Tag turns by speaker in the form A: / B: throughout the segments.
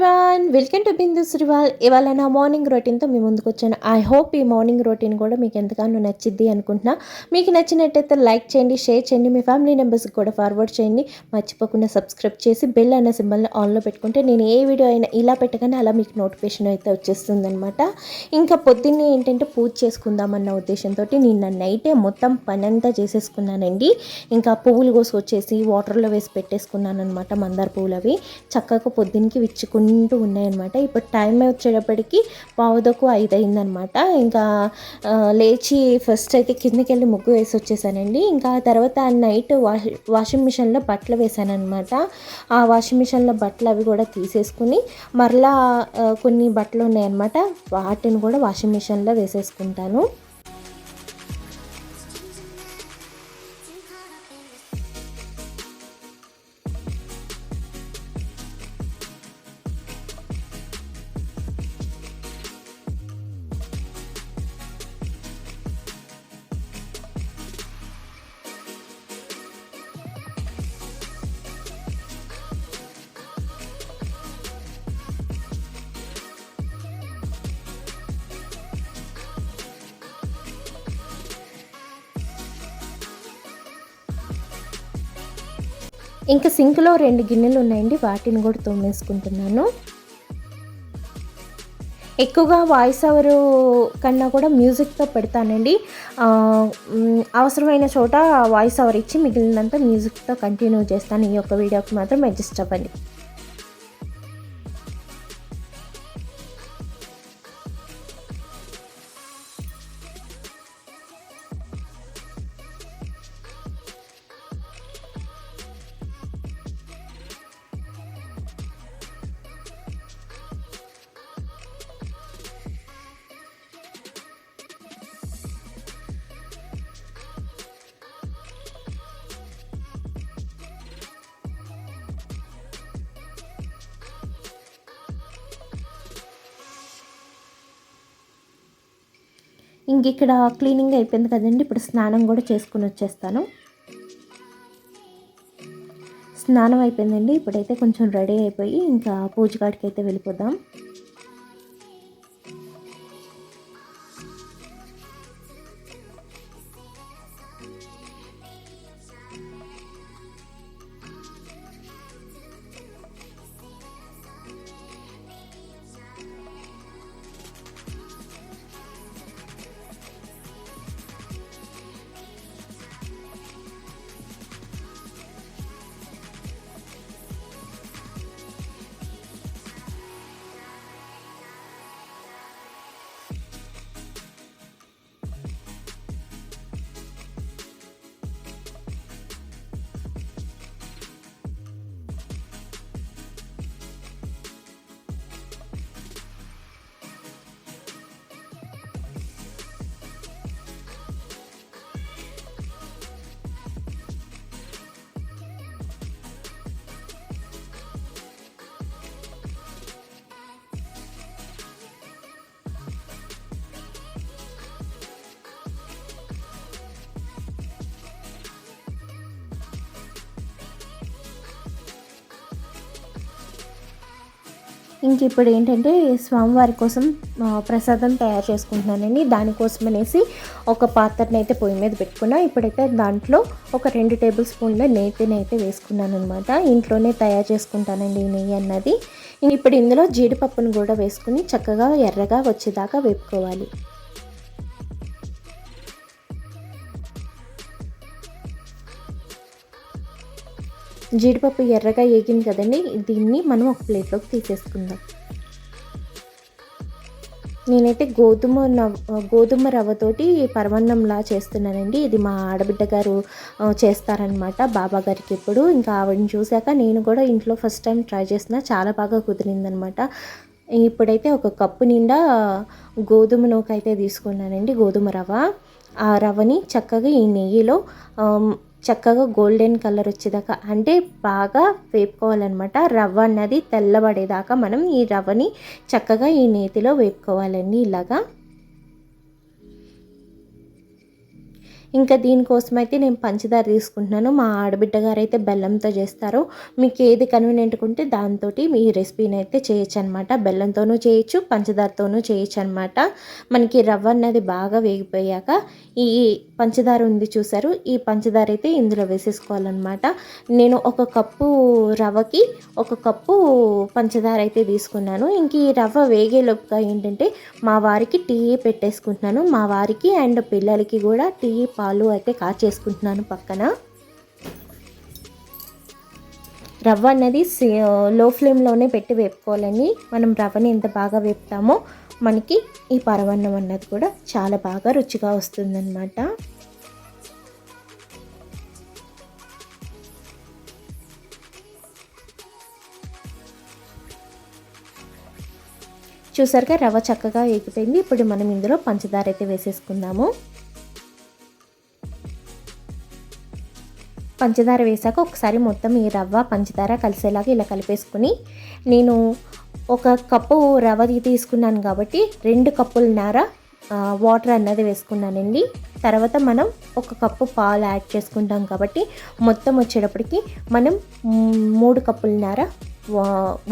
A: Everyone welcome to Bindu Srival ఇవాళ నా morning రొటీన్తో మీ ముందుకు వచ్చాను. ఐ హోప్ ఈ మార్నింగ్ రొటీన్ కూడా మీకు ఎంతగానో నచ్చిద్ది అనుకుంటున్నా. మీకు నచ్చినట్టయితే లైక్ చేయండి షేర్ చేయండి మీ ఫ్యామిలీ మెంబర్స్కి కూడా ఫార్వర్డ్ చేయండి. మర్చిపోకుండా సబ్స్క్రైబ్ చేసి బెల్ అనే సింబల్ని ఆన్లో పెట్టుకుంటే నేను ఏ వీడియో అయినా ఇలా పెట్టగానే అలా మీకు నోటిఫికేషన్ అయితే వచ్చేస్తుంది అనమాట ఇంకా పొద్దున్నే ఏంటంటే పూజ చేసుకుందామన్న ఉద్దేశంతో నిన్న నైటే మొత్తం పని అంతా చేసేసుకున్నానండి. ఇంకా పువ్వులు కోసుకొచ్చేసి వాటర్లో వేసి పెట్టేసుకున్నాను అనమాట మందార పువ్వులు అవి చక్కగా పొద్దున్నకి విచ్చుకుని విచ్చుకుంటూ ఉన్నాయన్నమాట. ఇప్పుడు టైం వచ్చేటప్పటికి పావుదకు ఐదు అయిందనమాట ఇంకా లేచి ఫస్ట్ అయితే కిందకి వెళ్ళి ముగ్గు వేసి వచ్చేసానండి ఇంకా తర్వాత నైట్ వాష్ వాషింగ్ మిషన్లో బట్టలు వేసానమాట ఆ వాషింగ్ మిషన్లో బట్టలు అవి కూడా తీసేసుకుని మరలా కొన్ని బట్టలు ఉన్నాయన్నమాట. వాటిని కూడా వాషింగ్ మిషన్లో వేసేసుకుంటాను. ఇంకా సింక్లో రెండు గిన్నెలు ఉన్నాయండి. వాటిని కూడా తోమేసుకుంటున్నాను. ఎక్కువగా వాయిస్ ఓవర్ కన్నా కూడా మ్యూజిక్తో పెడతానండి. అవసరమైన చోట వాయిస్ ఓవర్ ఇచ్చి మిగిలినంత మ్యూజిక్తో కంటిన్యూ చేస్తాను. ఈ యొక్క వీడియోకి మాత్రం అడ్జస్ట్ అవ్వండి. ఇంక ఇక్కడ క్లీనింగ్ అయిపోయింది కదండి. ఇప్పుడు స్నానం కూడా చేసుకుని వచ్చేస్తాను. స్నానం అయిపోయిందండి. ఇప్పుడైతే కొంచెం రెడీ అయిపోయి ఇంకా పూజగాడికి అయితే వెళ్ళిపోదాం. ఇంక ఇప్పుడు ఏంటంటే స్వామివారి కోసం ప్రసాదం తయారు చేసుకుంటున్నానండి దానికోసం అనేసి ఒక పాత్రని అయితే పొయ్యి మీద పెట్టుకున్నా. ఇప్పుడైతే దాంట్లో ఒక రెండు టేబుల్ స్పూన్ల నెయ్యిని అయితే వేసుకున్నాను అనమాట ఇంట్లోనే తయారు చేసుకుంటానండి ఈ నెయ్యి అన్నది. ఇప్పుడు ఇందులో జీడిపప్పును కూడా వేసుకుని చక్కగా ఎర్రగా వచ్చేదాకా వేపుకోవాలి. జీడిపప్పు ఎర్రగా ఏగింది కదండి దీన్ని మనం ఒక ప్లేట్లోకి తీసేసుకుందాం. నేనైతే గోధుమ నవ్ గోధుమ రవ్వతోటి పరమాన్నంలా చేస్తున్నానండి. ఇది మా ఆడబిడ్డ గారు చేస్తారనమాట బాబా గారికి ఇప్పుడు ఇంకా ఆవిడని చూశాక నేను కూడా ఇంట్లో ఫస్ట్ టైం ట్రై చేసిన చాలా బాగా కుదిరిందనమాట. ఇప్పుడైతే ఒక కప్పు నిండా గోధుమ నూక అయితే తీసుకున్నానండి గోధుమ రవ్వ. ఆ రవ్వని చక్కగా ఈ నెయ్యిలో చక్కగా గోల్డెన్ కలర్ వచ్చేదాకా అంటే బాగా వేపుకోవాలన్నమాట. రవ్వ అన్నది తెల్లబడేదాకా మనం ఈ రవ్వని చక్కగా ఈ నేతిలో వేపుకోవాలండి ఇలాగా. ఇంకా దీనికోసం అయితే నేను పంచదార తీసుకుంటున్నాను. మా ఆడబిడ్డ గారు అయితే బెల్లంతో చేస్తారు. మీకు ఏది కన్వీనియంట్గా ఉంటే దాంతో మీ రెసిపీని అయితే చేయొచ్చు అనమాట బెల్లంతోనూ చేయొచ్చు పంచదారతోనూ చేయొచ్చు అనమాట మనకి రవ్వ అన్నది బాగా వేగిపోయాక ఈ పంచదార ఉంది చూసారు ఈ పంచదార అయితే ఇందులో వేసేసుకోవాలన్నమాట నేను ఒక కప్పు రవ్వకి ఒక కప్పు పంచదార అయితే తీసుకున్నాను. ఇంక ఈ రవ్వ వేగేలోపుగా ఏంటంటే మా వారికి టీ పెట్టేసుకుంటున్నాను. మా వారికి అండ్ పిల్లలకి కూడా టీ పాలు అయితే కాచేసుకుంటున్నాను పక్కన. రవ్వ అన్నది లో ఫ్లేమ్లోనే పెట్టి వేపుకోవాలని మనం రవ్వని ఎంత బాగా వేపుతామో మనకి ఈ పరవన్నం అన్నది కూడా చాలా బాగా రుచిగా వస్తుందన్నమాట. చూసారుగా రవ్వ చక్కగా ఎగిపోయింది ఇప్పుడు మనం ఇందులో పంచదార అయితే వేసేసుకుందాము. పంచదార వేసాక ఒకసారి మొత్తం ఈ రవ్వ పంచదార కలిసేలాగా ఇలా కలిపేసుకుని నేను ఒక కప్పు రవ్వ తీసుకున్నాను కాబట్టి రెండు కప్పుల నార వాటర్ అన్నది వేసుకున్నానండి. తర్వాత మనం ఒక కప్పు పాలు యాడ్ చేసుకుంటాం కాబట్టి మొత్తం వచ్చేటప్పటికి మనం మూడు కప్పుల నార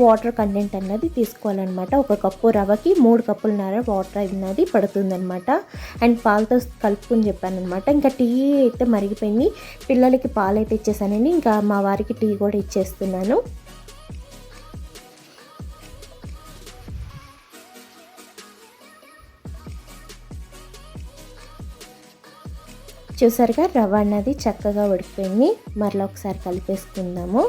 A: వాటర్ కంటెంట్ అన్నది తీసుకోవాలన్నమాట. ఒక కప్పు రవ్వకి మూడు కప్పులున్నర వాటర్ అన్నది పడుతుందన్నమాట. అండ్ పాలతో కలుపుకుని చెప్పాను అనమాట ఇంకా టీ అయితే మరిగిపోయింది. పిల్లలకి పాలు అయితే ఇచ్చేసానండి. ఇంకా మా వారికి టీ కూడా ఇచ్చేస్తున్నాను. చూసారుగా రవ్వ అన్నది చక్కగా ఉడికిపోయింది. మరలా ఒకసారి కలిపేసుకుందాము.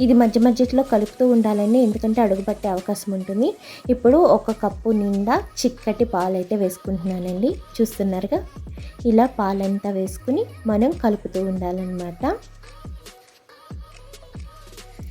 A: ఇది మధ్య మధ్యలో కలుపుతూ ఉండాలని ఎందుకంటే అడుగుపట్టే అవకాశం ఉంటుంది. ఇప్పుడు ఒక కప్పు నిండా చిక్కటి పాలు అయితే వేసుకుంటున్నానండి. చూస్తున్నారుగా? ఇలా పాలంతా వేసుకుని మనం కలుపుతూ ఉండాలన్నమాట.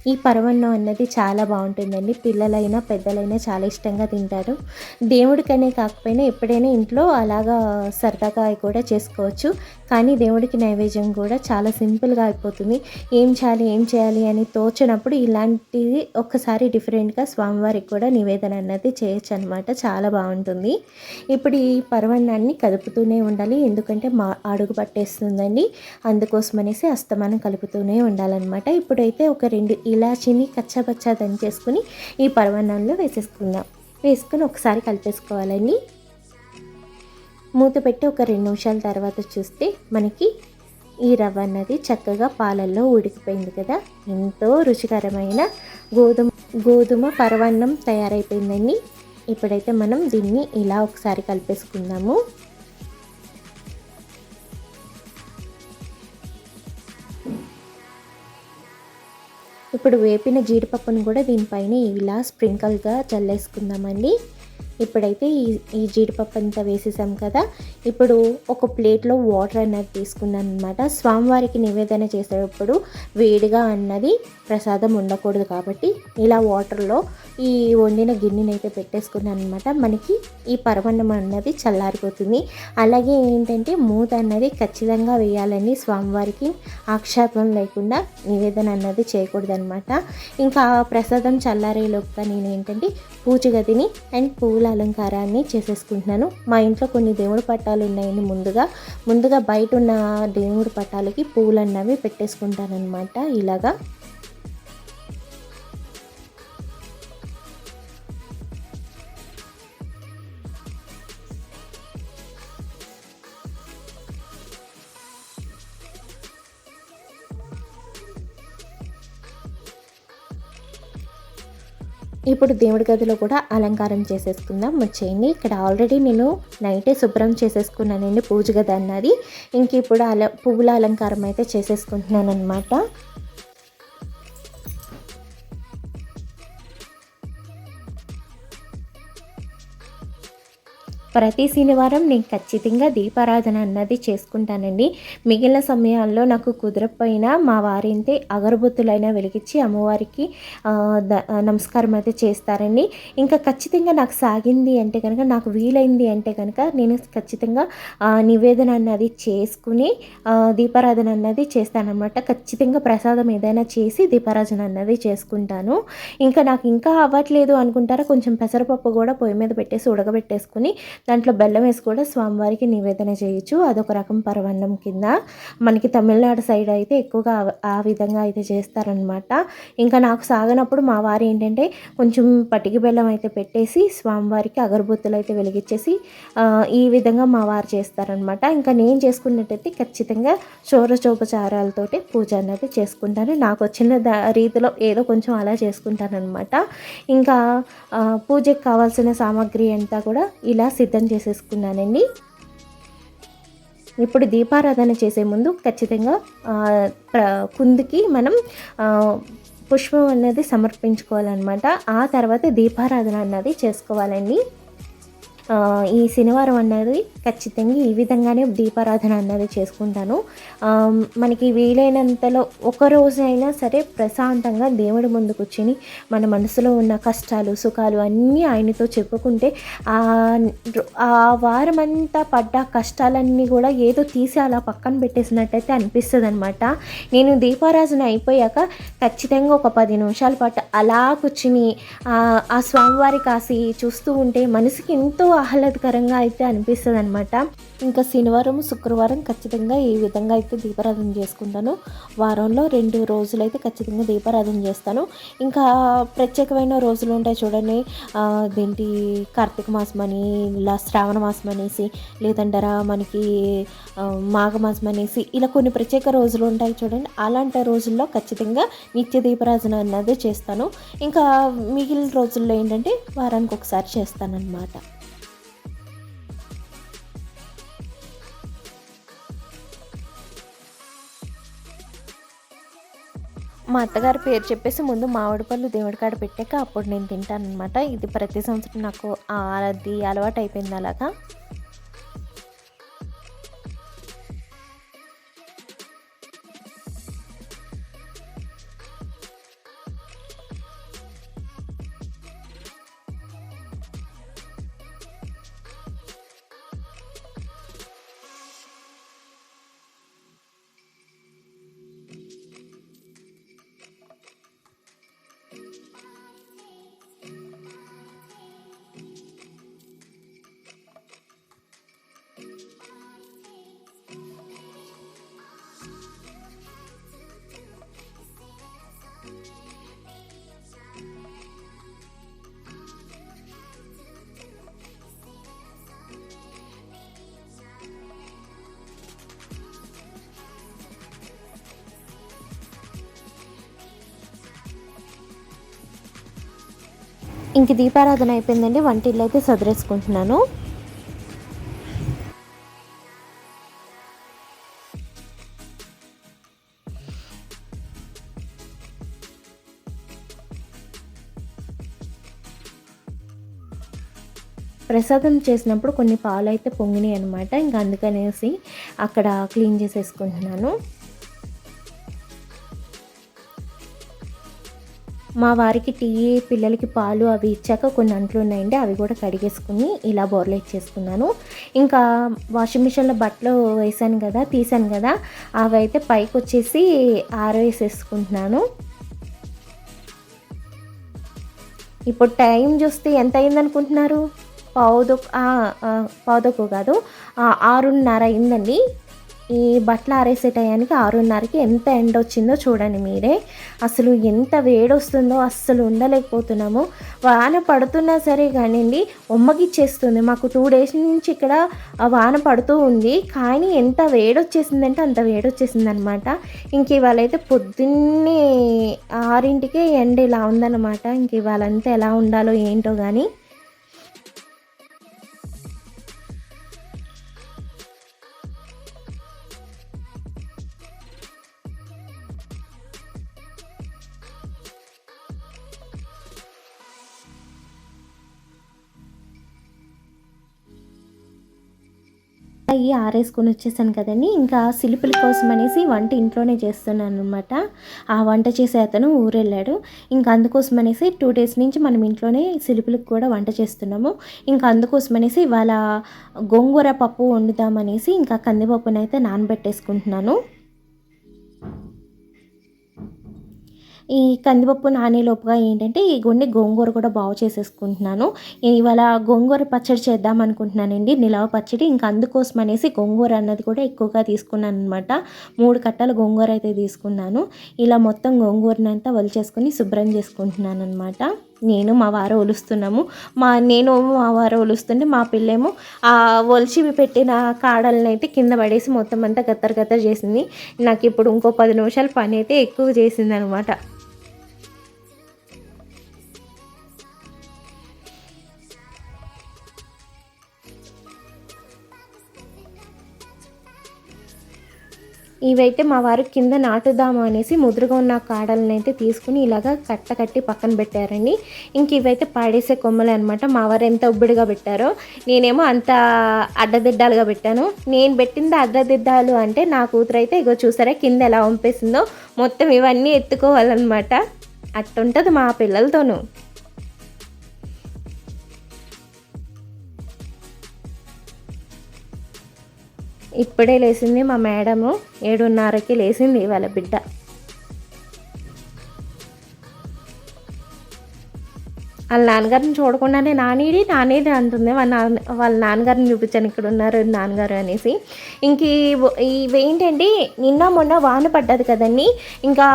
A: ఈ పరవన్నం అన్నది చాలా బాగుంటుందండి. పిల్లలైనా పెద్దలైనా చాలా ఇష్టంగా తింటారు. దేవుడికనే కాకపోయినా ఎప్పుడైనా ఇంట్లో అలాగా సరదాగా కూడా చేసుకోవచ్చు. కానీ దేవుడికి నైవేద్యం కూడా చాలా సింపుల్గా అయిపోతుంది. ఏం చేయాలి ఏం చేయాలి అని తోచినప్పుడు ఇలాంటిది ఒక్కసారి డిఫరెంట్గా స్వామివారికి కూడా నివేదన అన్నది చేయొచ్చు అనమాట చాలా బాగుంటుంది. ఇప్పుడు ఈ పర్వణాన్ని కదుపుతూనే ఉండాలి. ఎందుకంటే మా అడుగు పట్టేస్తుందండి. అందుకోసం అనేసి అస్తమానం కలుపుతూనే ఉండాలన్నమాట. ఇప్పుడైతే ఒక రెండు ఇలాచీని కచ్చాపచ్చా దంచేసుకుని ఈ పరమాన్నంలో వేసేసుకుందాం. వేసుకొని ఒకసారి కలిపేసుకోవాలండి. మూత పెట్టి ఒక రెండు నిమిషాల తర్వాత చూస్తే మనకి ఈ రవ్వ అన్నది చక్కగా పాలల్లో ఉడికిపోయింది కదా. ఎంతో రుచికరమైన గోధుమ గోధుమ పరవన్నం తయారైపోయిందండి. ఇప్పుడైతే మనం దీన్ని ఇలా ఒకసారి కలిపేసుకుందాము. ఇప్పుడు వేపిన జీడిపప్పును కూడా దీనిపైన ఇలా స్ప్రింకల్గా చల్లేసుకుందామండి. ఇప్పుడైతే ఈ ఈ జీడిపప్పు అంతా వేసేసాం కదా. ఇప్పుడు ఒక ప్లేట్లో వాటర్ అన్నది తీసుకున్నాను అనమాట స్వామివారికి నివేదన చేసేటప్పుడు వేడిగా అన్నది ప్రసాదం ఉండకూడదు కాబట్టి ఇలా వాటర్లో ఈ వండిన గిన్నెని అయితే పెట్టేసుకున్నాను అనమాట మనకి ఈ పరమన్నం అన్నది చల్లారిపోతుంది. అలాగే ఏంటంటే మూత అన్నది ఖచ్చితంగా వేయాలని స్వామివారికి ఆక్షేపం లేకుండా నివేదన అన్నది చేయకూడదనమాట ఇంకా ప్రసాదం చల్లారేలోపుగా నేను ఏంటంటే పూజ గదిని అండ్ పూల అలంకారాన్ని చేసేసుకుంటున్నాను. మా ఇంట్లో కొన్ని దేవుడి పట్టాలు ఉన్నాయని ముందుగా ముందుగా బయట ఉన్న దేవుడి పట్టాలకి పూలు అన్నవి పెట్టేసుకుంటానమాట ఇలాగా. ఇప్పుడు దేవుడి గదిలో కూడా అలంకారం చేసేసుకుందాం. వచ్చేయండి ఇక్కడ ఆల్రెడీ నేను నైటే శుభ్రం చేసేసుకున్నానండి పూజ గది అన్నది. ఇంక ఇప్పుడు అల పువ్వుల అలంకారం అయితే చేసేసుకుంటున్నాను అనమాట ప్రతి శనివారం నేను ఖచ్చితంగా దీపారాధన అన్నది చేసుకుంటానండి. మిగిలిన సమయాల్లో నాకు కుదరకపోయినా మా వారింతే అగరబొత్తులైనా వెలిగించి అమ్మవారికి నమస్కారం అయితే చేస్తారండి. ఇంకా ఖచ్చితంగా నాకు సాగింది అంటే కనుక నాకు వీలైంది అంటే కనుక నేను ఖచ్చితంగా నివేదన అన్నది చేసుకుని దీపారాధన అన్నది చేస్తానన్నమాట. ఖచ్చితంగా ప్రసాదం ఏదైనా చేసి దీపారాధన అన్నది చేసుకుంటాను. ఇంకా నాకు ఇంకా అవ్వట్లేదు అనుకుంటారా? కొంచెం పెసరపప్పు కూడా పొయ్యి మీద పెట్టేసి ఉడకబెట్టేసుకుని దాంట్లో బెల్లం వేసి కూడా స్వామివారికి నివేదన చేయొచ్చు. అదొక రకం పరవన్నం కింద. మనకి తమిళనాడు సైడ్ అయితే ఎక్కువగా ఆ- విధంగా అయితే చేస్తారనమాట ఇంకా నాకు సాగనప్పుడు మా వారు ఏంటంటే కొంచెం పటికి బెల్లం అయితే పెట్టేసి స్వామివారికి అగరబత్తులు అయితే వెలిగించేసి ఈ విధంగా మా వారు చేస్తారనమాట ఇంకా నేను చేసుకున్నట్టయితే ఖచ్చితంగా చోరచోపచారాలతోటి పూజ అనేది చేసుకుంటాను. నాకు వచ్చిన దా రీతిలో ఏదో కొంచెం అలా చేసుకుంటానమాట ఇంకా పూజకు కావాల్సిన సామాగ్రి అంతా కూడా ఇలా సిద్ధం చేసేసుకున్నానండి. ఇప్పుడు దీపారాధన చేసే ముందు ఖచ్చితంగా కుందుకి కుందికి మనం పుష్పం అనేది సమర్పించుకోవాలన్నమాట. ఆ తర్వాత దీపారాధన అన్నది చేసుకోవాలండి. ఈ శనివారం అన్నది ఖచ్చితంగా ఈ విధంగానే దీపారాధన అన్నది చేసుకుంటాను. మనకి వీలైనంతలో ఒక రోజు అయినా సరే ప్రశాంతంగా దేవుడి ముందు కూర్చొని మన మనసులో ఉన్న కష్టాలు సుఖాలు అన్నీ ఆయనతో చెప్పుకుంటే ఆ వారం అంతా పడ్డ కష్టాలన్నీ కూడా ఏదో తీసి అలా పక్కన పెట్టేసినట్టయితే అనిపిస్తుంది అనమాట నేను దీపారాధన అయిపోయాక ఖచ్చితంగా ఒక పది నిమిషాల పాటు అలా కూర్చుని ఆ స్వామివారి కాసి చూస్తూ ఉంటే మనసుకి ఎంతో ఆహ్లాదకరంగా అయితే అనిపిస్తుంది అనమాట ఇంకా శనివారం శుక్రవారం ఖచ్చితంగా ఈ విధంగా అయితే దీపారాధన చేసుకుంటాను. వారంలో రెండు రోజులు అయితే ఖచ్చితంగా దీపారాధన చేస్తాను. ఇంకా ప్రత్యేకమైన రోజులు ఉంటాయి చూడండి. ఆ, కార్తీక మాసం అని ఇలా శ్రావణ మాసం అనేసి లేదంటారా మనకి మాఘమాసం అనేసి ఇలా కొన్ని ప్రత్యేక రోజులు ఉంటాయి చూడండి. అలాంటి రోజుల్లో ఖచ్చితంగా నిత్య దీపారాధన అన్నది చేస్తాను. ఇంకా మిగిలిన రోజుల్లో ఏంటంటే వారానికి ఒకసారి చేస్తానన్నమాట. మా అత్తగారి పేరు చెప్పేసి ముందు మామిడి పళ్ళు దేవుడి కాడ పెట్టాక అప్పుడు నేను తింటాను అనమాట ఇది ప్రతి సంవత్సరం నాకు అది అలవాటు అయిపోయింది అలాగా. ఇంక దీపారాధన అయిపోయిందండి. వంటిల్లు అయితే సదిరేసుకుంటున్నాను. ప్రసాదం చేసినప్పుడు కొన్ని పాలు అయితే పొంగినాయి అనమాట ఇంకా అందుకనేసి అక్కడ క్లీన్ చేసేసుకుంటున్నాను. మా వారికి టీ పిల్లలకి పాలు అవి ఇచ్చాక కొన్ని అంట్లు ఉన్నాయండి అవి కూడా కడిగేసుకుని ఇలా బోర్లు ఇచ్చేసుకున్నాను. ఇంకా వాషింగ్ మిషన్లో బట్టలు వేసాను కదా తీసాను కదా అవి అయితే పైకి వచ్చేసి ఆరవేసేసుకుంటున్నాను ఇప్పుడు టైం చూస్తే ఎంత అయిందనుకుంటున్నారు అనుకుంటున్నారు పావుదొ పావుదొక్కు కాదు ఆరున్నర అయిందండి. ఈ బట్టలు ఆరేసే టయానికి ఆరున్నరకి ఎంత ఎండ వచ్చిందో చూడండి మీరే. అసలు ఎంత వేడొస్తుందో అస్సలు ఉండలేకపోతున్నాము. వాన పడుతున్నా సరే కానివ్వండి ఒమ్మగిచ్చేస్తుంది. మాకు టూ డేస్ నుంచి ఇక్కడ వాన పడుతూ ఉంది. కానీ ఎంత వేడొచ్చేసిందంటే అంత వేడొచ్చేసింది అనమాట ఇంక ఇవాళ అయితే పొద్దున్నే ఆరింటికే ఎండ ఇలా ఉందన్నమాట. ఇంక ఇవాళంతా ఎలా ఉండాలో ఏంటో కానీ అయ్యి ఆరేసుకొని వచ్చేసాను కదండి. ఇంకా సిలుపుల కోసం అనేసి వంట ఇంట్లోనే చేస్తున్నాను అనమాట ఆ వంట చేసే అతను ఊరెళ్ళాడు. ఇంకా అందుకోసం అనేసి టూ డేస్ నుంచి మనం ఇంట్లోనే సిలిపిలకు కూడా వంట చేస్తున్నాము. ఇంకా అందుకోసం అనేసి ఇవాళ గోంగూర పప్పు వండుదామనేసి ఇంకా కందిపప్పునైతే నానబెట్టేసుకుంటున్నాను. ఈ కందిపప్పు నానేలోపుగా ఏంటంటే ఈ గుండె గోంగూర కూడా బాగు చేసేసుకుంటున్నాను. ఇవాళ గోంగూర పచ్చడి చేద్దాం అనుకుంటున్నానండి. నిలవ పచ్చడి. ఇంకా అందుకోసం అనేసి గోంగూర అన్నది కూడా ఎక్కువగా తీసుకున్నాను అనమాట మూడు కట్టల గోంగూర అయితే తీసుకున్నాను. ఇలా మొత్తం గోంగూరనంతా వలిచేసుకొని శుభ్రం చేసుకుంటున్నాను అనమాట నేను మా వారు ఒలుస్తున్నాము. మా నేను మా వారు ఒలుస్తుంటే మా పిల్లేమో ఆ ఒలిచి పెట్టిన కాడలను అయితే కింద పడేసి మొత్తం అంతా గత్తర గత్తర చేసింది. నాకు ఇప్పుడు ఇంకో పది నిమిషాలు పని అయితే ఎక్కువ చేసింది అనమాట ఇవైతే మా వారు కింద నాటుదాము అనేసి ముదురుగా ఉన్న కాడలను అయితే తీసుకుని ఇలాగా కట్ట కట్టి పక్కన పెట్టారండి. ఇంక ఇవైతే పాడేసే కొమ్మలు అనమాట మా వారు ఎంత ఉబ్బిడిగా పెట్టారో నేనేమో అంత అడ్డదిడ్డాలుగా పెట్టాను. నేను పెట్టింది అడ్డదిడ్డాలు అంటే నా కూతురు అయితే ఇగో చూసారా కింద ఎలా పంపేసిందో మొత్తం ఇవన్నీ ఎత్తుకోవాలన్నమాట. అట్టుంటుంది మా పిల్లలతోనూ. ఇప్పుడే లేచింది మా మేడము. ఏడున్నరకి లేచింది వాళ్ళ బిడ్డ. వాళ్ళ నాన్నగారిని చూడకుండానే నానేది నానేది అంటుంది. వాళ్ళ నాన్న వాళ్ళ నాన్నగారిని చూపించాను ఇక్కడ ఉన్నారు నాన్నగారు అనేసి. ఇంక ఇవేంటండి నిన్న మొన్న వాన పడ్డది కదండి. ఇంకా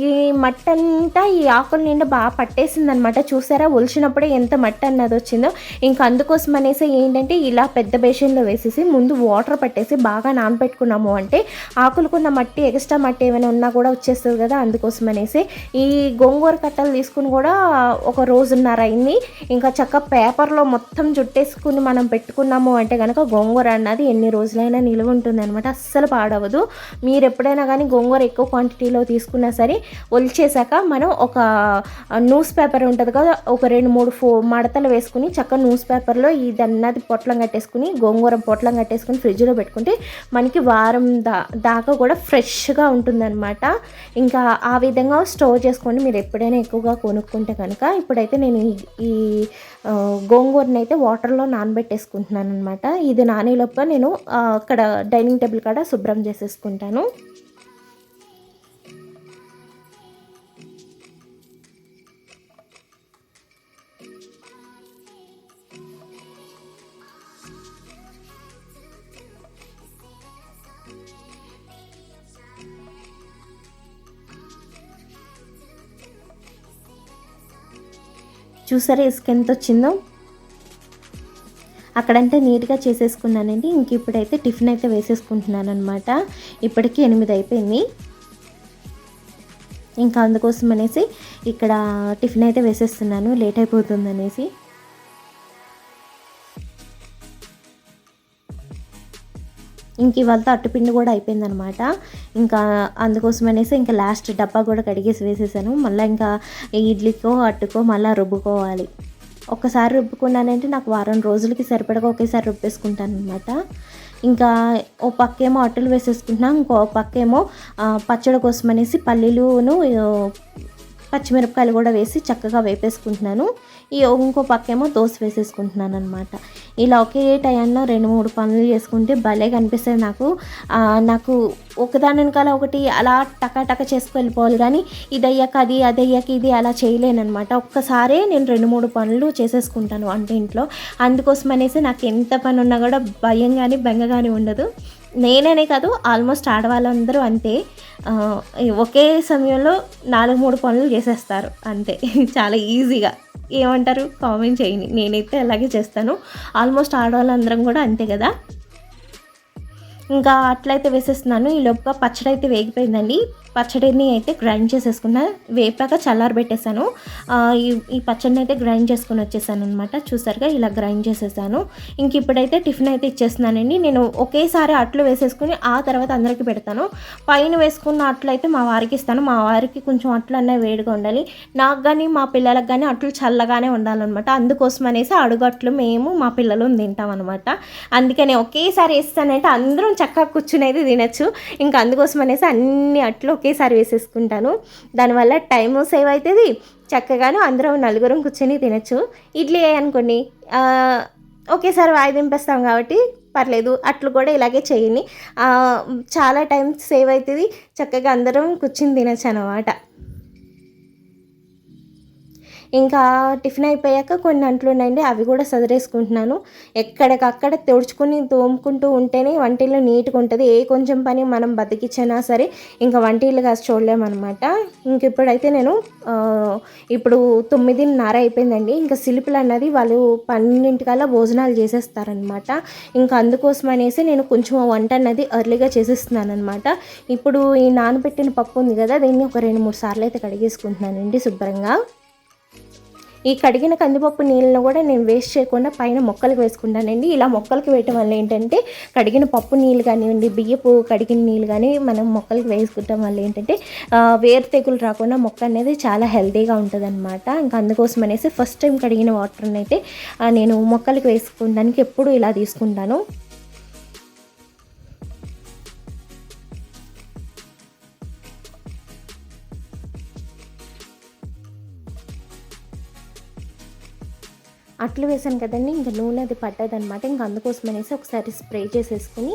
A: ఈ మట్టి అంతా ఈ ఆకుల నిండా బాగా పట్టేసింది అనమాట చూసారా ఒలిచినప్పుడే ఎంత మట్టి అన్నది వచ్చిందో. ఇంకా అందుకోసం అనేసి ఏంటంటే ఇలా పెద్ద బేషన్లో వేసేసి ముందు వాటర్ పట్టేసి బాగా నానబెట్టుకున్నాము అంటే ఆకులకున్న మట్టి ఎక్స్ట్రా మట్టి ఏమైనా ఉన్నా కూడా వచ్చేస్తుంది కదా. అందుకోసం అనేసి ఈ గోంగూర కట్టలు తీసుకుని కూడా ఒక రోజున్నర అయింది. ఇంకా చక్క పేపర్లో మొత్తం జుట్టేసుకుని మనం పెట్టుకున్నాము అంటే కనుక గోంగూర అన్నది ఎన్ని రోజులైనా నిలువ ఉంటుంది అనమాట అస్సలు పాడవదు. మీరు ఎప్పుడైనా కానీ గోంగూర ఎక్కువ క్వాంటిటీలో తీసుకున్నా సరే ఒలిచేసాక మనం ఒక న్యూస్ పేపర్ ఉంటుంది కదా ఒక రెండు మూడు ఫో మడతలు వేసుకుని చక్క న్యూస్ పేపర్లో ఇదన్నది పొట్లం కట్టేసుకుని గోంగూర పొట్లం కట్టేసుకుని ఫ్రిడ్జ్లో పెట్టుకుంటే మనకి వారం దా దాకా కూడా ఫ్రెష్గా ఉంటుందన్నమాట. ఇంకా ఆ విధంగా స్టోర్ చేసుకోండి. మీరు ఎప్పుడైనా ఎక్కువగా కొనుక్కుంటే కనుక ఇప్పుడైతే నేను ఈ గోంగూరని అయితే వాటర్లో నానబెట్టేసుకుంటున్నాను అనమాట ఇది నానేలోపుగా నేను అక్కడ డైనింగ్ టేబుల్ కాడ శుభ్రం చేసేసుకుంటాను. చూసారా ఇసుక ఎంత వచ్చిందో? అక్కడంటే నీట్గా చేసేసుకున్నానండి. ఇంక ఇప్పుడైతే టిఫిన్ అయితే వేసేసుకుంటున్నాను అనమాట ఇప్పటికీ ఎనిమిది అయిపోయింది. ఇంకా అందుకోసం అనేసి ఇక్కడ టిఫిన్ అయితే వేసేస్తున్నాను. లేట్ అయిపోతుంది అనేసి ఇంక ఇవాళతో అట్టుపిండి కూడా అయిపోయిందనమాట. ఇంకా అందుకోసం అనేసి ఇంకా లాస్ట్ డబ్బా కూడా కడిగేసి వేసేసాను. మళ్ళీ ఇంకా ఇడ్లీకో అట్టుకో మళ్ళీ రుబ్బుకోవాలి. ఒక్కసారి రుబ్బుకున్నానంటే నాకు వారం రోజులకి సరిపడగా ఒకేసారి రుబ్బేసుకుంటాను అనమాట ఇంకా ఓ పక్కేమో అట్టులు వేసేసుకుంటున్నాం ఇంకో పక్కేమో పచ్చడి కోసం అనేసి పల్లీలును పచ్చిమిరపకాయలు కూడా వేసి చక్కగా వేపేసుకుంటున్నాను. ఈ ఇంకో పక్కేమో దోశ వేసేసుకుంటున్నాను అనమాట ఇలా ఒకే టైంలో రెండు మూడు పనులు చేసుకుంటే భలే కనిపిస్తుంది నాకు. నాకు ఒకదాని వెనకాల ఒకటి అలా టకాటక చేసుకు వెళ్ళిపోవాలి కానీ ఇది అయ్యాక అది అది అయ్యాక ఇది అలా చేయలేనమాట ఒక్కసారే నేను రెండు మూడు పనులు చేసేసుకుంటాను వంట ఇంట్లో అందుకోసం అనేసి నాకు ఎంత పని ఉన్నా కూడా భయం కానీ బెంగ కానీ ఉండదు. నేననే కాదు ఆల్మోస్ట్ ఆడవాళ్ళందరూ అంతే. ఒకే సమయంలో నాలుగు మూడు పనులు చేసేస్తారు. అంతే. చాలా ఈజీగా. ఏమంటారు? కామెంట్ చేయండి. నేనైతే అలాగే చేస్తాను. ఆల్మోస్ట్ ఆడవాళ్ళందరం కూడా అంతే కదా. ఇంకా అట్లయితే వేసేస్తున్నాను. ఈ లోపుగా పచ్చడి అయితే వేగిపోయిందండి. పచ్చడిని అయితే గ్రైండ్ చేసేసుకున్న. వేపాక చల్లారబెట్టేశాను ఈ ఈ పచ్చడిని అయితే గ్రైండ్ చేసుకుని వచ్చేసాను అనమాట చూసారుగా ఇలా గ్రైండ్ చేసేసాను. ఇంక ఇప్పుడైతే టిఫిన్ అయితే ఇచ్చేస్తున్నానండి. నేను ఒకేసారి అట్లు వేసేసుకుని ఆ తర్వాత అందరికీ పెడతాను. పైన వేసుకున్న అట్లు అయితే మా వారికి ఇస్తాను. మా వారికి కొంచెం అట్లు అన్నీ వేడిగా ఉండాలి. నాకు కానీ మా పిల్లలకు కానీ అట్లు చల్లగానే ఉండాలన్నమాట. అందుకోసం అనేసి అడుగట్లు మేము మా పిల్లలు తింటాం అనమాట అందుకని ఒకేసారి వేస్తానంటే అందరం చక్కగా కూర్చుని అయితే తినచ్చు. ఇంకా అందుకోసం అనేసి అన్ని అట్లు ఒకేసారి వేసేసుకుంటాను. దానివల్ల టైము సేవ్ అవుతుంది చక్కగాను అందరం నలుగురం కూర్చొని తినచ్చు. ఇడ్లీ అనుకోండి ఒకేసారి వాయి దింపేస్తాం కాబట్టి పర్లేదు అట్లు కూడా ఇలాగే చేయని చాలా టైం సేవ్ అవుతుంది చక్కగా అందరం కూర్చుని తినచ్చు అనమాట ఇంకా టిఫిన్ అయిపోయాక కొన్ని అంట్లు ఉన్నాయండి అవి కూడా సదిరేసుకుంటున్నాను. ఎక్కడికక్కడ తుడుచుకుని తోముకుంటూ ఉంటేనే వంటిల్లు నీట్గా ఉంటుంది. ఏ కొంచెం పని మనం బతికిచ్చినా సరే ఇంకా వంటిల్లు కాస్త చూడలేమన్నమాట. ఇంక ఇప్పుడైతే నేను ఇప్పుడు తొమ్మిదిన్నర అయిపోయిందండి. ఇంకా సిలుపులు అన్నది వాళ్ళు పన్నెండింటికల్లా భోజనాలు చేసేస్తారనమాట ఇంకా అందుకోసం అనేసి నేను కొంచెం వంట అన్నది ఎర్లీగా చేసేస్తున్నాను అనమాట ఇప్పుడు ఈ నానబెట్టిన పప్పు ఉంది కదా దీన్ని ఒక రెండు మూడు సార్లు అయితే కడిగేసుకుంటున్నానండి శుభ్రంగా. ఈ కడిగిన కందిపప్పు నీళ్ళను కూడా నేను వేస్ట్ చేయకుండా పైన మొక్కలకు వేసుకుంటానండి. ఇలా మొక్కలకు వేయటం వల్ల ఏంటంటే కడిగిన పప్పు నీళ్ళు కానివ్వండి బియ్యపు కడిగిన నీళ్ళు కానీ మనం మొక్కలకు వేసుకుంటాం వల్ల ఏంటంటే వేరు తెగులు రాకుండా మొక్క అనేది చాలా హెల్తీగా ఉంటుంది అనమాట ఇంకా అందుకోసం అనేసి ఫస్ట్ టైం కడిగిన వాటర్ని అయితే నేను మొక్కలకు వేసుకోవడానికి ఎప్పుడు ఇలా తీసుకుంటాను. అట్లు వేసాను కదండి. ఇంకా నూనె అది పట్టదనమాట ఇంకా అందుకోసం అనేసి ఒకసారి స్ప్రే చేసేసుకుని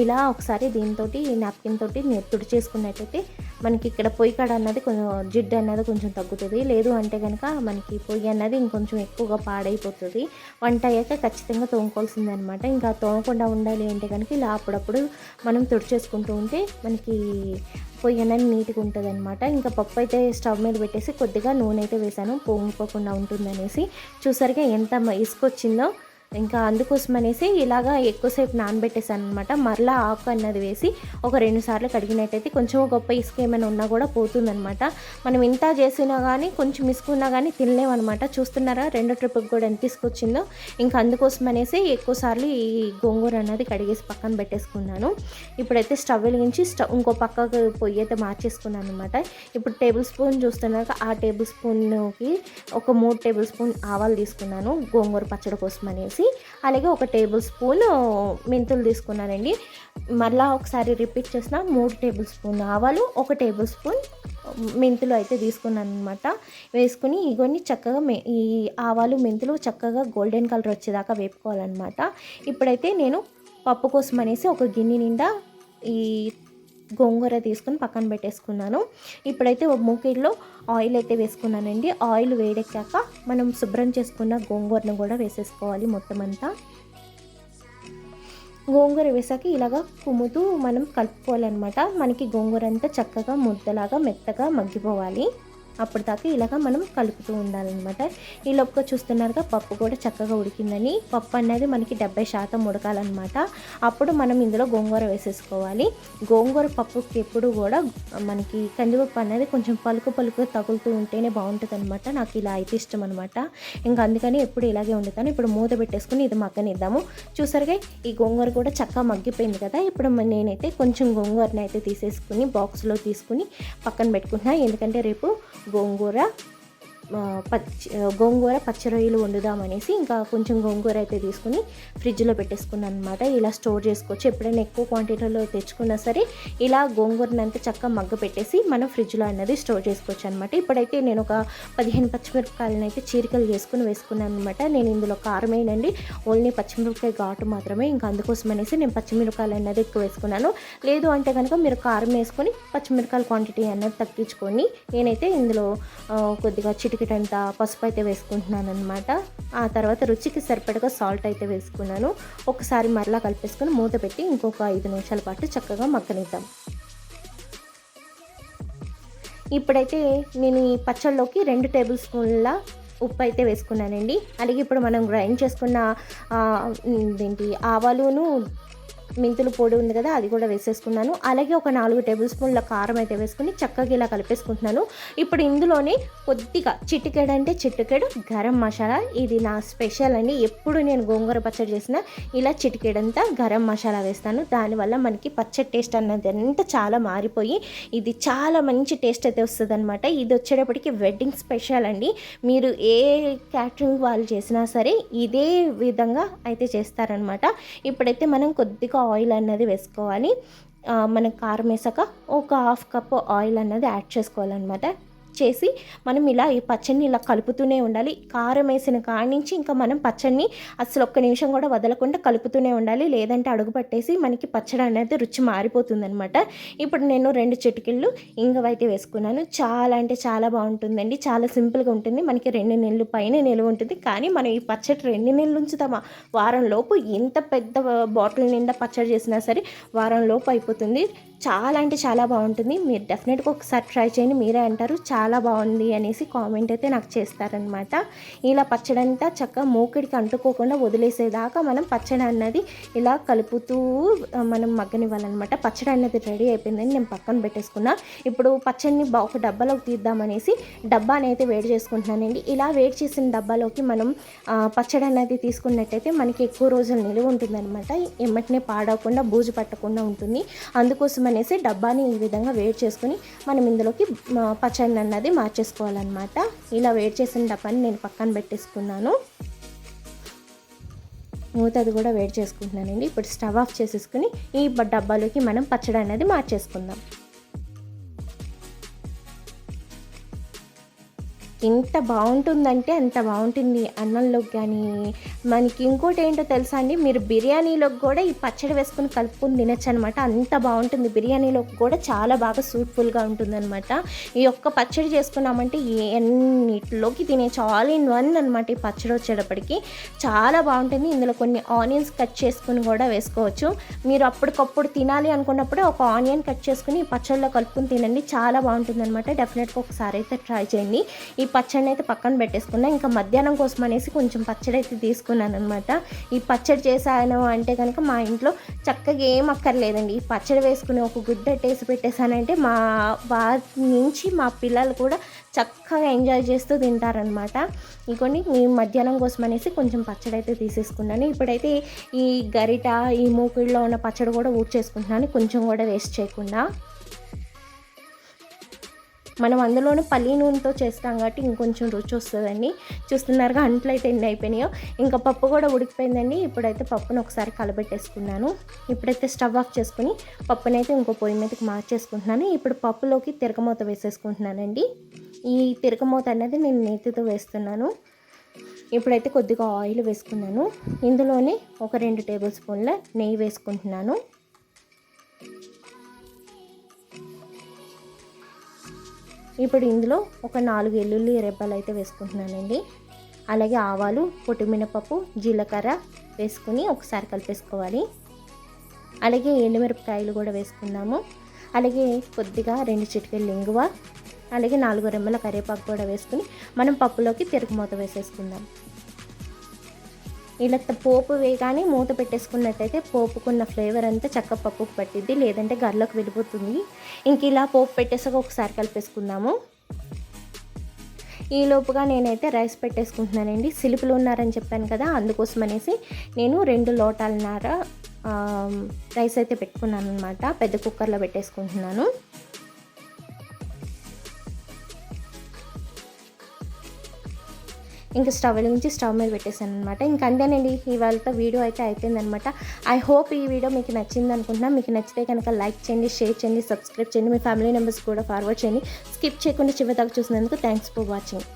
A: ఇలా ఒకసారి దీంతో నాప్కిన్ తోటి తుడి చేసుకున్నట్టయితే మనకి ఇక్కడ పొయ్యి కాడ అన్నది కొంచెం జిడ్డు అన్నది కొంచెం తగ్గుతుంది. లేదు అంటే కనుక మనకి పొయ్యి అన్నది ఇంకొంచెం ఎక్కువగా పాడైపోతుంది. వంట అయ్యాక ఖచ్చితంగా తోముకోవాల్సింది అనమాట ఇంకా తోమకుండా ఉండాలి అంటే కనుక ఇలా అప్పుడప్పుడు మనం తుడిచేసుకుంటూ ఉంటే మనకి పొయ్యి అనేది నీట్గా ఉంటుంది అనమాట ఇంకా పప్పు అయితే స్టవ్ మీద పెట్టేసి కొద్దిగా నూనె అయితే వేసాను పొంగిపోకుండా ఉంటుందనేసి. చూసరిగా ఎంత ఇసుకొచ్చిందో ఇంకా అందుకోసం అనేసి ఇలాగా ఎక్కువసేపు నానబెట్టేసాను అనమాట మరలా ఆకు అన్నది వేసి ఒక రెండు సార్లు కడిగినట్టయితే కొంచెం గొప్ప ఇసుక ఏమైనా ఉన్నా కూడా పోతుందనమాట మనం ఇంత చేసినా కానీ కొంచెం ఇసుకున్నా కానీ తినలేమన్నమాట. చూస్తున్నారా? రెండు ట్రిప్కి కూడా ఎంత తీసుకొచ్చిందో. ఇంకా అందుకోసం అనేసి ఎక్కువ సార్లు ఈ గోంగూర అన్నది కడిగేసి పక్కన పెట్టేసుకున్నాను. ఇప్పుడైతే స్టవ్ వెలిగించి స్టవ్ ఇంకో పక్కకు పొయ్యి అయితే మార్చేసుకున్నాను అనమాట ఇప్పుడు టేబుల్ స్పూన్ చూస్తున్నాక ఆ టేబుల్ స్పూన్కి ఒక మూడు టేబుల్ స్పూన్ ఆవాలు తీసుకున్నాను గోంగూర పచ్చడి కోసం అనేసి. వేసి అలాగే ఒక టేబుల్ స్పూన్ మెంతులు తీసుకున్నానండి. మళ్ళీ ఒకసారి రిపీట్ చేసిన మూడు టేబుల్ స్పూన్ ఆవాలు ఒక టేబుల్ స్పూన్ మెంతులు అయితే తీసుకున్నాను అనమాట వేసుకుని ఇవన్నీ చక్కగా మె ఈ ఆవాలు మెంతులు చక్కగా గోల్డెన్ కలర్ వచ్చేదాకా వేపుకోవాలన్నమాట. ఇప్పుడైతే నేను పప్పు కోసం అనేసి ఒక గిన్నె నిండా ఈ గోంగూర తీసుకొని పక్కన పెట్టేసుకున్నాను. ఇప్పుడైతే ఒక మూకిట్లో ఆయిల్ అయితే వేసుకున్నానండి. ఆయిల్ వేడెక్కాక మనం శుభ్రం చేసుకున్న గోంగూరను కూడా వేసేసుకోవాలి మొత్తం అంతా. గోంగూర వేసాక ఇలాగా కుమ్ముతూ మనం కలుపుకోవాలన్నమాట. మనకి గోంగూర అంతా చక్కగా ముద్దలాగా మెత్తగా మగ్గిపోవాలి. అప్పటిదాకా ఇలాగ మనం కలుపుతూ ఉండాలన్నమాట. ఈ లోపల చూస్తున్నారుగా పప్పు కూడా చక్కగా ఉడికిందని. పప్పు అనేది మనకి డెబ్బై శాతం ఉడకాలన్నమాట. అప్పుడు మనం ఇందులో గోంగూర వేసేసుకోవాలి. గోంగూర పప్పుకి ఎప్పుడు కూడా మనకి కందిపప్పు అనేది కొంచెం పలుకు పలుకు తగులుతూ ఉంటేనే బాగుంటుంది అనమాట నాకు ఇలా అయితే ఇష్టం అనమాట ఇంకా అందుకని ఎప్పుడు ఇలాగే వండుతాను. ఇప్పుడు మూత పెట్టేసుకుని ఇది మగ్గనిద్దాము. చూసారుగా ఈ గోంగూర కూడా చక్కగా మగ్గిపోయింది కదా. ఇప్పుడు నేనైతే కొంచెం గోంగూరని అయితే తీసేసుకుని బాక్స్లో తీసుకుని పక్కన పెట్టుకుంటున్నాను ఎందుకంటే రేపు గోంగూర పచ్చి గోంగూర పచ్చి రొయ్యలు వండుదామనేసి ఇంకా కొంచెం గోంగూర అయితే తీసుకుని ఫ్రిడ్జ్లో పెట్టేసుకున్నాను అనమాట ఇలా స్టోర్ చేసుకోవచ్చు. ఎప్పుడైనా ఎక్కువ క్వాంటిటీలో తెచ్చుకున్నా సరే ఇలా గోంగూరని చక్కగా మగ్గ పెట్టేసి మనం ఫ్రిడ్జ్లో అనేది స్టోర్ చేసుకోవచ్చు అనమాట ఇప్పుడైతే నేను ఒక పదిహేను పచ్చిమిరపకాయలను అయితే చీరికలు చేసుకుని వేసుకున్నాను అనమాట నేను ఇందులో కారం ఓన్లీ పచ్చిమిరపకాయ ఘాటు మాత్రమే. ఇంకా అందుకోసం అనేసి నేను పచ్చిమిరపకాయలు అన్నది ఎక్కువ వేసుకున్నాను. లేదు అంటే కనుక మీరు కారం వేసుకొని పచ్చిమిరపకాయల క్వాంటిటీ అన్నది తగ్గించుకొని నేనైతే ఇందులో కొద్దిగా చిటికి అంత పసుపు అయితే వేసుకుంటున్నాను అనమాట ఆ తర్వాత రుచికి సరిపడగా సాల్ట్ అయితే వేసుకున్నాను. ఒకసారి మరలా కలిపేసుకొని మూత పెట్టి ఇంకొక ఐదు నిమిషాల పాటు చక్కగా మగ్గనిద్దాం. ఇప్పుడైతే నేను ఈ పచ్చళ్ళలోకి రెండు టేబుల్ స్పూన్ల ఉప్పు అయితే వేసుకున్నానండి. అలాగే ఇప్పుడు మనం గ్రైండ్ చేసుకున్న ఏంటి ఆవాలును మెంతుల పొడి ఉంది కదా అది కూడా వేసేసుకున్నాను. అలాగే ఒక నాలుగు టేబుల్ స్పూన్ల కారం అయితే వేసుకుని చక్కగా ఇలా కలిపేసుకుంటున్నాను. ఇప్పుడు ఇందులోనే కొద్దిగా చిటికెడు అంటే చిటికెడు గరం మసాలా. ఇది నా స్పెషల్ అండి. ఎప్పుడు నేను గోంగూర పచ్చడి చేసిన ఇలా చిటికెడంతా గరం మసాలా వేస్తాను. దానివల్ల మనకి పచ్చడి టేస్ట్ అన్నది అంతా చాలా మారిపోయి ఇది చాలా మంచి టేస్ట్ అయితే వస్తుంది అనమాట ఇది వచ్చేటప్పటికి వెడ్డింగ్ స్పెషల్ అండి. మీరు ఏ క్యాటరింగ్ వాళ్ళు చేసినా సరే ఇదే విధంగా అయితే చేస్తారనమాట ఇప్పుడైతే మనం కొద్దిగా ఆయిల్ అన్నది వేసుకోవాలి. మనం కారం వేసాక ఒక హాఫ్ కప్ ఆయిల్ అన్నది యాడ్ చేసుకోవాలన్నమాట. చేసి మనం ఇలా ఈ పచ్చడిని ఇలా కలుపుతూనే ఉండాలి. కారం వేసిన కాడి నుంచి ఇంకా మనం పచ్చడిని అసలు ఒక్క నిమిషం కూడా వదలకుండా కలుపుతూనే ఉండాలి. లేదంటే అడుగు పట్టేసి మనకి పచ్చడి అనేది రుచి మారిపోతుంది అనమాట ఇప్పుడు నేను రెండు చిటికిళ్ళు ఇంగవ అయితే వేసుకున్నాను. చాలా అంటే చాలా బాగుంటుందండి. చాలా సింపుల్గా ఉంటుంది. మనకి రెండు నెలలు పైన నిలువ ఉంటుంది. కానీ మనం ఈ పచ్చడి రెండు నెలలు ఉంచుతామా? వారం లోపు ఎంత పెద్ద బాటిల్ నిండా పచ్చడి చేసినా సరే వారం లోపు అయిపోతుంది. చాలా అంటే చాలా బాగుంటుంది. మీరు డెఫినెట్గా ఒకసారి ట్రై చేయండి. మీరే అంటారు చాలా బాగుంది అనేసి కామెంట్ అయితే నాకు చేస్తారనమాట ఇలా పచ్చడి అంతా చక్కగా మూకిడికి అంటుకోకుండా వదిలేసేదాకా మనం పచ్చడి అన్నది ఇలా కలుపుతూ మనం మగ్గనివ్వాలన్నమాట. పచ్చడి అన్నది రెడీ అయిపోయిందని నేను పక్కన పెట్టేసుకున్నా. ఇప్పుడు పచ్చడిని ఒక డబ్బాలోకి తీద్దామనేసి డబ్బాని అయితే వేడి చేసుకుంటున్నానండి. ఇలా వేడి చేసిన డబ్బాలోకి మనం పచ్చడి అనేది తీసుకున్నట్టయితే మనకి ఎక్కువ రోజులు నిలువ ఉంటుందన్నమాట. ఎమ్మటినే పాడవకుండా బూజు పట్టకుండా ఉంటుంది. అందుకోసం అనేసి డబ్బాని ఈ విధంగా వేడి చేసుకుని మనం ఇందులోకి పచ్చడి అన్నది మార్చేసుకోవాలన్నమాట. ఇలా వేడి చేసిన డబ్బాని నేను పక్కన పెట్టేసుకున్నాను. మూత అది కూడా వేడి చేసుకుంటున్నానండి. ఇప్పుడు స్టవ్ ఆఫ్ చేసేసుకుని ఈ డబ్బాలోకి మనం పచ్చడి అనేది మార్చేసుకుందాం. ఎంత బాగుంటుందంటే అంత బాగుంటుంది అన్నంలోకి కానీ. మనకి ఇంకోటి ఏంటో తెలుసా అండి? మీరు బిర్యానీలోకి కూడా ఈ పచ్చడి వేసుకుని కలుపుకొని తినచ్చు అనమాట అంత బాగుంటుంది. బిర్యానీలోకి కూడా చాలా బాగా సూట్ఫుల్గా ఉంటుందన్నమాట. ఈ ఒక్క పచ్చడి చేసుకున్నామంటే ఎన్నిటిలోకి తినేచ్చు ఆల్ ఇన్ వన్ అనమాట ఈ పచ్చడి వచ్చేటప్పటికి. చాలా బాగుంటుంది. ఇందులో కొన్ని ఆనియన్స్ కట్ చేసుకుని కూడా వేసుకోవచ్చు. మీరు అప్పటికప్పుడు తినాలి అనుకున్నప్పుడే ఒక ఆనియన్ కట్ చేసుకుని ఈ పచ్చడిలో కలుపుకొని తినండి. చాలా బాగుంటుంది అనమాట డెఫినెట్గా ఒకసారి అయితే ట్రై చేయండి. ఈ పచ్చడిని అయితే పక్కన పెట్టేసుకున్నా. ఇంకా మధ్యాహ్నం కోసం అనేసి కొంచెం పచ్చడి అయితే తీసుకున్నాను అనమాట ఈ పచ్చడి చేశాను అంటే కనుక మా ఇంట్లో చక్కగా ఏం అక్కర్లేదండి. ఈ పచ్చడి వేసుకుని ఒక గుడ్డ టేస్ట్ పెట్టేశానంటే మా వారి నుంచి మా పిల్లలు కూడా చక్కగా ఎంజాయ్ చేస్తూ తింటారనమాట ఇంకొని మీ మధ్యాహ్నం కోసం అనేసి కొంచెం పచ్చడి అయితే తీసేసుకున్నాను. ఇప్పుడైతే ఈ గరిట ఈ మూకుడిలో ఉన్న పచ్చడి కూడా ఊడ్చేసుకుంటున్నాను. కొంచెం కూడా వేస్ట్ చేయకుండా. మనం అందులోనూ పల్లి నూనెతో చేస్తాం కాబట్టి ఇంకొంచెం రుచి వస్తుందండి. చూస్తున్నారుగా అంట్లు అయితే ఎన్ని అయిపోయినాయో. ఇంకా పప్పు కూడా ఉడికిపోయిందండి. ఇప్పుడైతే పప్పును ఒకసారి కలబెట్టేసుకున్నాను. ఇప్పుడైతే స్టవ్ ఆఫ్ చేసుకుని పప్పునైతే ఇంకో పొయ్యి మీదకి మార్చేసుకుంటున్నాను. ఇప్పుడు పప్పులోకి తిరగమూత వేసేసుకుంటున్నానండి. ఈ తిరగమూత అనేది నేను నేతితో వేస్తున్నాను. ఇప్పుడైతే కొద్దిగా ఆయిల్ వేసుకున్నాను. ఇందులోనే ఒక రెండు టేబుల్ స్పూన్ల నెయ్యి వేసుకుంటున్నాను. ఇప్పుడు ఇందులో ఒక నాలుగు ఎల్లుల్లి రెబ్బలు అయితే వేసుకుంటున్నానండి. అలాగే ఆవాలు పొట్టిమినపప్పు జీలకర్ర వేసుకుని ఒకసారి కలిపేసుకోవాలి. అలాగే ఎండుమిరపకాయలు కూడా వేసుకుందాము. అలాగే కొద్దిగా రెండు చిటికెళ్ళు ఇంగువ అలాగే నాలుగు రెమ్మల కరివేపాకు కూడా వేసుకుని మనం పప్పులోకి తిరుగుమూత వేసేసుకుందాం. ఇలా పోపు వేయగానే మూత పెట్టేసుకున్నట్టయితే పోపుకున్న ఫ్లేవర్ అంతా చక్క పప్పుకు పట్టిద్ది లేదంటే గర్లకు వెళ్ళిపోతుంది. ఇంక ఇలా పోపు పెట్టేసాక ఒకసారి కలిపేసుకుందాము. ఈ లోపుగా నేనైతే రైస్ పెట్టేసుకుంటున్నానండి. సిలుపులు ఉన్నారని చెప్పాను కదా అందుకోసం అనేసి నేను రెండు లోటాలన్నర రైస్ అయితే పెట్టుకున్నాను అనమాట పెద్ద కుక్కర్లో పెట్టేసుకుంటున్నాను. ఇంకా స్టవ్ వెలిగించి స్టవ్ మీద పెట్టేశాను అనమాట ఇంకా అంతేనండి ఇవాళతో వీడియో అయితే అయిపోయిందనమాట ఐ హోప్ ఈ వీడియో మీకు నచ్చింది అనుకుంటున్నా. మీకు నచ్చితే కనుక లైక్ చేయండి షేర్ చేయండి సబ్స్క్రైబ్ చేయండి. మీ ఫ్యామిలీ మెంబర్స్ కూడా ఫార్వర్డ్ చేయండి. స్కిప్ చేయకుండా చివరి దాకా చూసినందుకు థ్యాంక్స్ ఫర్ వాచింగ్